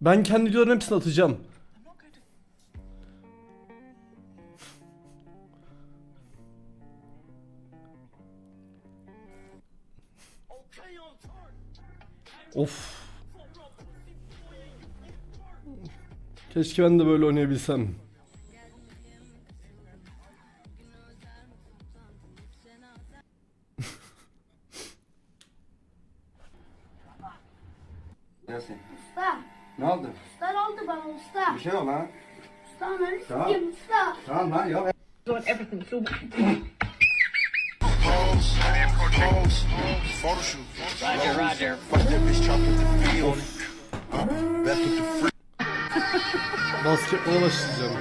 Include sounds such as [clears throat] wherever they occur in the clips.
Ben kendi videoların hepsini atacağım. Of. Keşke ben de böyle oynayabilsem. Sonra Tamam. yumuşak. Tamam lan ya. doing Roger, Roger. Basket ulaşacağım.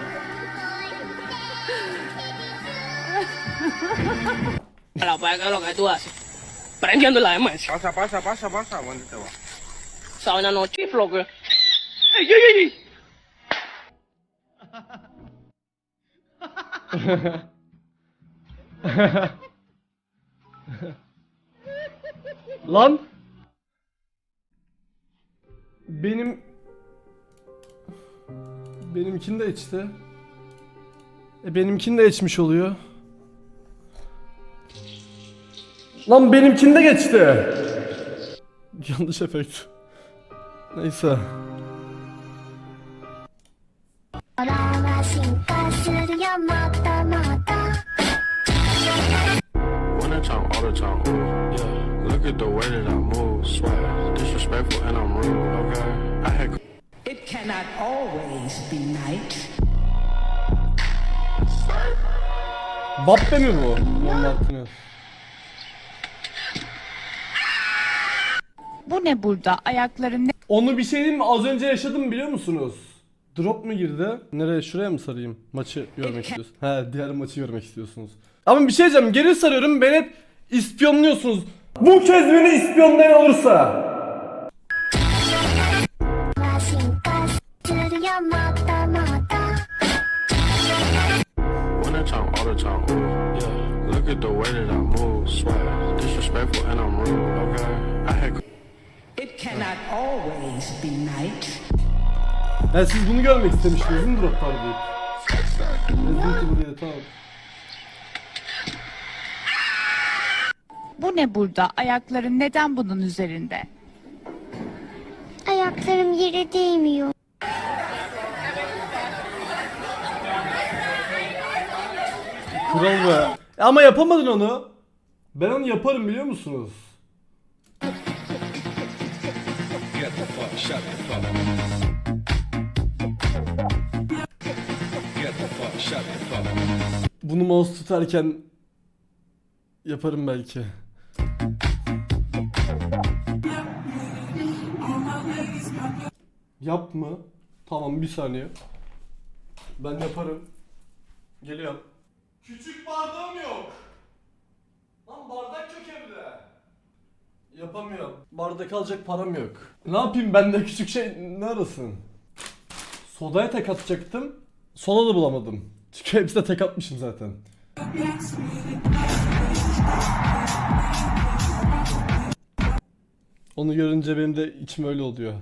para pagar lo que tú haces. Prendiendo la demencia. Pasa, pasa, pasa, pasa. ¿Dónde te vas? Saben anoche, floque. ¡Ey, ey, ey! [laughs] Lan. Benim benimkini de içti. E benimkini de içmiş oluyor. Lan benimkini de geçti. [laughs] Yanlış efekt. Neyse. At the way that I move, swag, disrespectful and I'm rude, okay? I had It cannot always be night. Bappe mi bu? Lan. Bu ne burada? Ayakların ne? Onu bir şey diyeyim mi? Az önce yaşadım biliyor musunuz? Drop mu girdi? Nereye? Şuraya mı sarayım? Maçı görmek istiyorsun. He diğer maçı görmek istiyorsunuz. Ama bir şey diyeceğim. Geri sarıyorum. Beni hep ispiyonluyorsunuz. Bu kez beni ispiyonlayan olursa It cannot always be night. Ya siz bunu görmek istemiştiniz değil mi Drop Target? Ezgi buraya tamam. Bu ne burada? Ayakların neden bunun üzerinde? Ayaklarım yere değmiyor Kral be. Ama yapamadın onu. Ben onu yaparım biliyor musunuz? Bunu mouse tutarken yaparım belki. Yap mı? Tamam bir saniye. Ben yaparım. Geliyorum. Küçük bardağım yok. Lan bardak evde. Yapamıyorum. Bardak alacak param yok. Ne yapayım ben de küçük şey ne arasın? Sodaya tek atacaktım. Soda da bulamadım. Çünkü hepsine tek atmışım zaten. Onu görünce benim de içim öyle oluyor.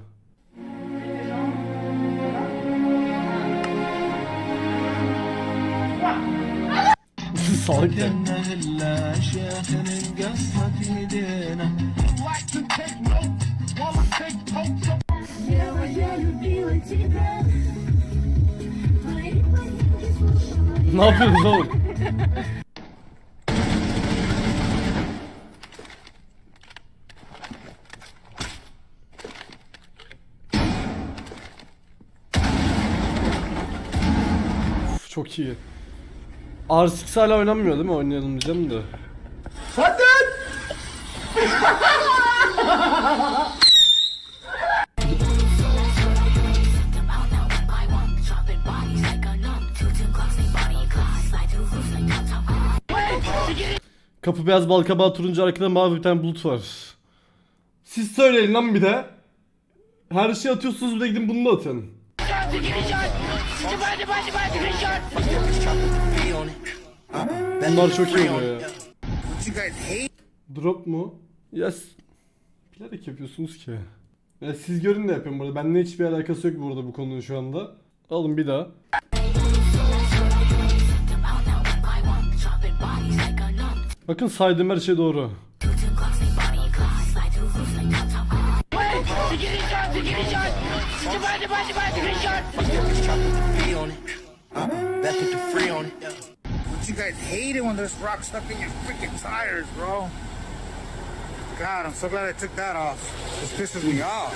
Ya. Ne yapıyorsunuz oğlum? Çok iyi. R6 hala oynanmıyor değil mi? Oynayalım diyeceğim de. Kapı beyaz balkabağı turuncu arkada mavi bir tane bulut var. Siz söyleyin lan bir de. Her şeyi atıyorsunuz bir de gidin bunu da atın. Bunlar çok iyi oluyor ya. Drop mu? Ya s- bilerek yapıyorsunuz ki. Ya siz görün de yapıyorum burada. Benimle hiçbir alakası yok burada bu konunun şu anda. Alın bir daha. Bakın saydığım her şey doğru. Guys hate it when there's rocks stuck in your freaking tires, bro. God, I'm so glad I took that off. This pisses me off.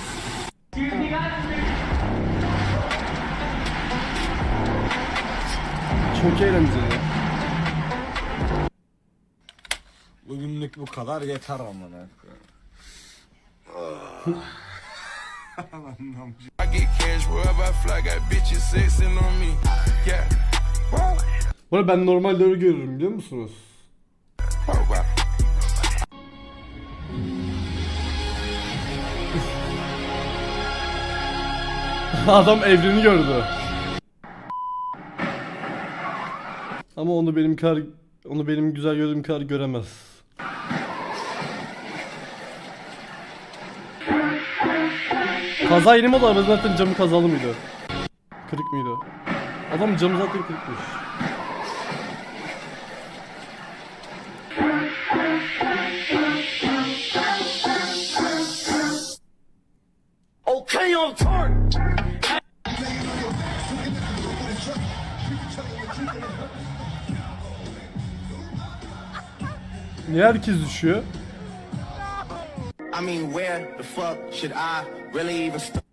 Çok eğlenceli. Bugünlük bu kadar yeter amına. I get cash wherever I fly, got bitches sexing on me. Yeah. Bu arada ben normalde öyle görürüm biliyor musunuz? [laughs] Adam evreni gördü. Ama onu benim kar onu benim güzel gördüğüm kar göremez. Kaza yeni mi oldu? Araba zaten camı kazalı mıydı? Kırık mıydı? Adam camı zaten kırıkmış. Okay, on turn. Niye herkes düşüyor? I mean, where the fuck should I really even start?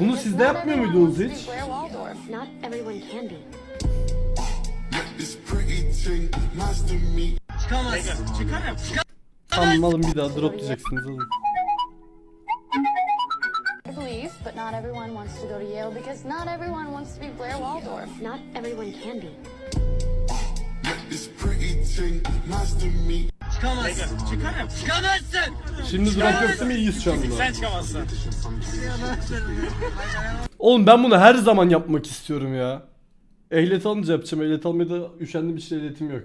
Bunu siz de yapmıyor muydunuz hiç? Blair Waldorf. Tamam alın bir daha drop diyeceksiniz alın. I believe, but not everyone wants to go to Yale because not everyone wants to be Blair Waldorf. Not everyone can be. Şimdi drop mi? İyiyiz şu anda. Oğlum ben bunu her zaman yapmak istiyorum ya. Ehliyet alınca yapacağım. Ehliyet almaya da üşendim hiç ehliyetim yok.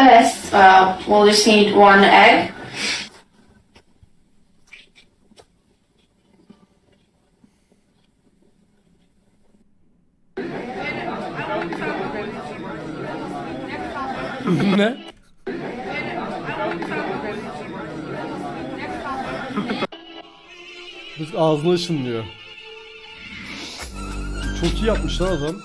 First, uh, we'll just need one egg. ne? Biz ışınlıyor. Çok iyi yapmış lan adam.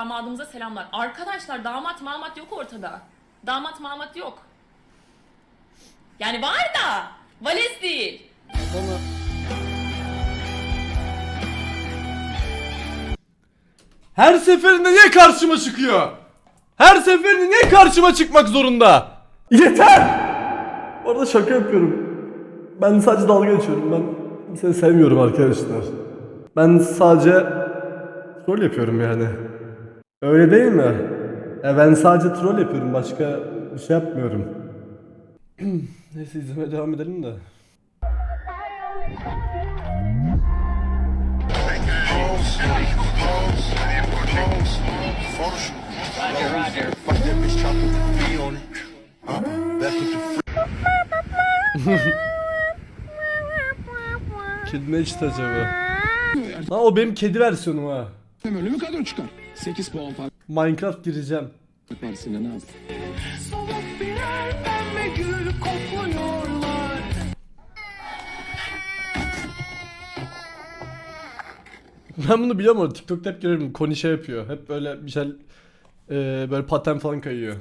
Damadımıza selamlar. Arkadaşlar damat mamat yok ortada. Damat mamat yok. Yani var da valiz değil. Her seferinde niye karşıma çıkıyor? Her seferinde niye karşıma çıkmak zorunda? Yeter! Orada şaka yapıyorum. Ben sadece dalga geçiyorum. Ben seni sevmiyorum arkadaşlar. Ben sadece troll yapıyorum yani. Öyle değil mi? Ya ben sadece troll yapıyorum. Başka bir şey yapmıyorum. [clears throat] Neyse izlemeye devam edelim de. [laughs] Kedi ne içti acaba? Lan o benim kedi versiyonum ha. Ölümü kadro çıkar. 8 puan fark Minecraft gireceğim. var Sinan az. Ben bunu biliyorum ama TikTok'ta hep görüyorum. Koni şey yapıyor. Hep böyle bir şey e, böyle paten falan kayıyor.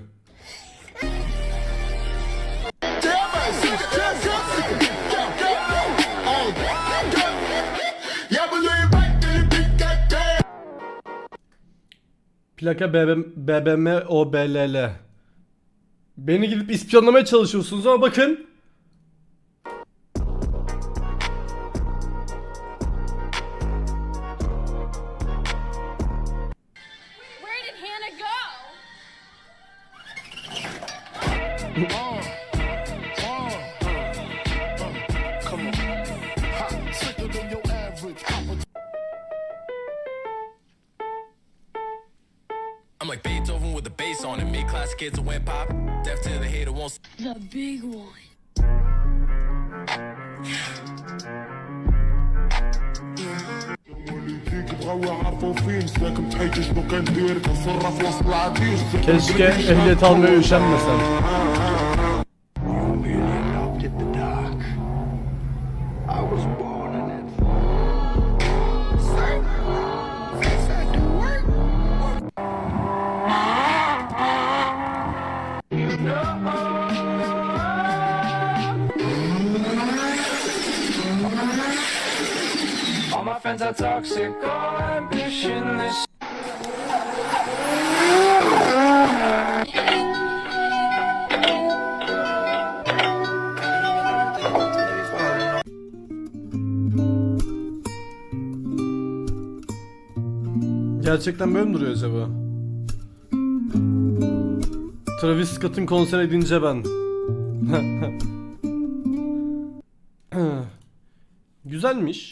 Plaka BBM, BBM OBLL. Beni gidip ispiyonlamaya çalışıyorsunuz ama bakın. [laughs] kids went pop. Deaf to the hater won't. The big one. Keşke ehliyet almaya üşenmesem. Toxic, all ambitionless. Gerçekten böyle mi duruyor acaba? Travis Scott'ın konserine gidince ben. [laughs] Güzelmiş.